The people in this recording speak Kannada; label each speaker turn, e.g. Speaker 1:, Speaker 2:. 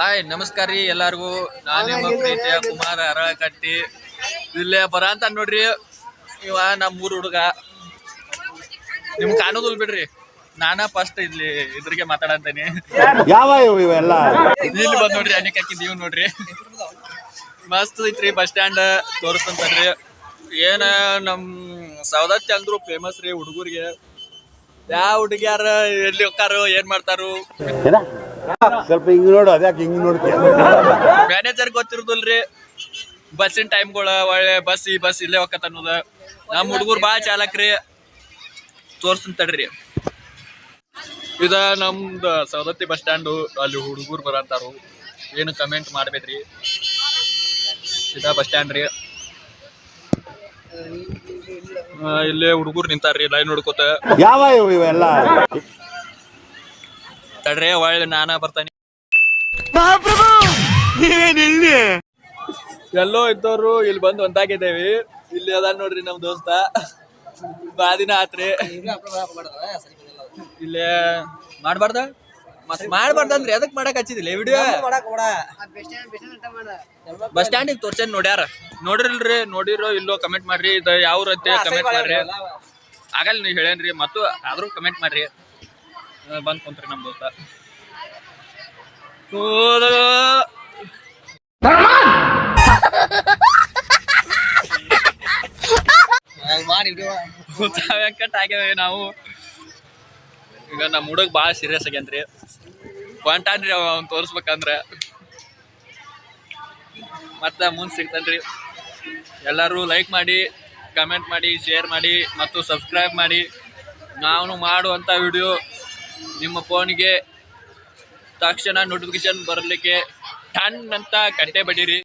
Speaker 1: ಹಾಯ್ ನಮಸ್ಕಾರ ರೀ ಎಲ್ಲಾರ್ಗು. ನಾನು ನಿಮ್ಮ ಪ್ರೀತಿಯ ಕುಮಾರ್ ಅರಳಕಟ್ಟಿ. ಇಲ್ಲೇ ಬರ ಅಂತ ನೋಡ್ರಿ ಇವ ನಮ್ಮ ಊರ್ ಹುಡುಗ. ನಿಮ್ ಕಾಣೋದಿಲ್ ಬಿಡ್ರಿ ನಾನ ಫಸ್ಟ್ ಇಲ್ಲಿ ಇದ್ರಿಗೆ ಮಾತಾಡಂತೇನಿ.
Speaker 2: ಯಾವ ಇವೆಲ್ಲ?
Speaker 1: ಇಲ್ಲಿ ಬಂದ್ ನೋಡ್ರಿ ಅನೇಕ ನೀವು ನೋಡ್ರಿ. ಮಸ್ತ್ ಐತ್ರಿ ಬಸ್ ಸ್ಟ್ಯಾಂಡ್ ತೋರಿಸ್ತಂತಾರ್ರಿ ಏನ ನಮ್ ಸವದತ್ತಿ ಅಂದ್ರು ಫೇಮಸ್ ರೀ ಹುಡುಗರಿಗೆ. ಯಾವ ಹುಡುಗಿಯಾರ ಎಲ್ಲಿ ಹೋಗ್ತಾರೋ ಏನ್ ಮಾಡ್ತಾರು.
Speaker 2: ಏನ? ಸ್ವಲ್ಪ ಹಿಂಗ್ ನೋಡು ಅದ್ಯಾಕೆ ಹಿಂಗ್ ನೋಡ್ತೀಯ?
Speaker 1: ಮ್ಯಾನೇಜರ್ ಗೊತ್ತಿರೋದಿಲ್ರಿ. ಬಸ್ಸಿನ ಟೈಮ್ಗಳ ಒಳ್ಳೆ ಬಸ್ ಈ ಬಸ್ ಇಲ್ಲೇ ಹೋಗತ್ತ ಅನ್ನೋದ. ನಮ್ಮ ಹುಡುಗರು ಭಾಳ ಚಾಲಕ್ರಿ. ತೋರ್ಸ್ತಂತಡ್ರಿ ಇದ ನಮ್ದು ಸವದತ್ತಿ ಬಸ್ ಸ್ಟ್ಯಾಂಡು ಅಲ್ಲಿ ಹುಡುಗರು ಬರಂತಾರು. ಏನು ಕಮೆಂಟ್ ಮಾಡ್ಬೇಕ್ರಿ ಇದ ಬಸ್ ಸ್ಟ್ಯಾಂಡ್ ರೀ. ಇಲ್ಲೇ ಹುಡುಗರು ನಿಂತಾರ್ರಿ ಲೈನ್ ಹುಡ್ಕೋತ
Speaker 2: ಯಾವ ಇವೆಲ್ಲ?
Speaker 1: ತಡ್ರಿ ಒಳ್ಳೆ ನಾನ ಬರ್ತಾನೆ. ಎಲ್ಲೋ ಇದ್ದವ್ರು ಇಲ್ಲಿ ಬಂದು ಒಂದಾಗಿದ್ದೇವಿ ಇಲ್ಲಿ ಅದ ನೋಡ್ರಿ ನಮ್ ದೋಸ್ತ. ಬಾ ದಿನ ಆತ್ರಿ. ಇಲ್ಲೇ ಮಾಡ್ಬಾರ್ದ? ಮತ್ ಮಾಡ್ಬಾರ್ದಂದ್ರಿ ಅದಕ್ ಮಾಡಕ್ ಹಚ್ಚಿದಿಲ್ಲ ವಿಡಿಯೋ? ಬಸ್ ಸ್ಟ್ಯಾಂಡಿಗೆ ತೋರ್ಸೇನ್ ನೋಡ್ಯಾರ. ನೋಡಿರ್ಲ್ರಿ ನೋಡಿರೋ ಇಲ್ಲೋ ಕಮೆಂಟ್ ಮಾಡ್ರಿ. ಇದು ಯಾವ ಕಮೆಂಟ್ ಮಾಡ್ರಿ. ಆಗಲ್ಲ ನೀವು ಹೇಳೇನ್ರಿ ಮತ್ತು ಆದ್ರೂ ಕಮೆಂಟ್ ಮಾಡ್ರಿ. ಬಂದ್ ಕುಂತ್ರಿ ನಮ್ ದೋಸ್ತ. ಮಾಡಿ ಆಗ್ಯಾವ ನಾವು? ಈಗ ನಮ್ಮ ಹುಡುಗ ಭಾಳ ಸೀರಿಯಸ್ ಆಗ್ಯಂತ್ರಿ ಹೊಂಟಾನ್ರಿ ಅವ ಅವ್ನ್ ತೋರಿಸ್ಬೇಕಂದ್ರೆ. ಮತ್ತೆ ಮುಂದೆ ಸಿಗ್ತಾನ್ರಿ. ಎಲ್ಲರೂ ಲೈಕ್ ಮಾಡಿ ಕಮೆಂಟ್ ಮಾಡಿ ಶೇರ್ ಮಾಡಿ ಮತ್ತು ಸಬ್ಸ್ಕ್ರೈಬ್ ಮಾಡಿ. ನಾವು ಮಾಡುವಂಥ ವಿಡಿಯೋ ನಿಮ್ಮ ಫೋನಿಗೆ ತಕ್ಷಣ ನೋಟಿಫಿಕೇಶನ್ ಬರಲಿಕ್ಕೆ ಟನ್ ಅಂತ ಗಂಟೆ ಬಡೀರಿ.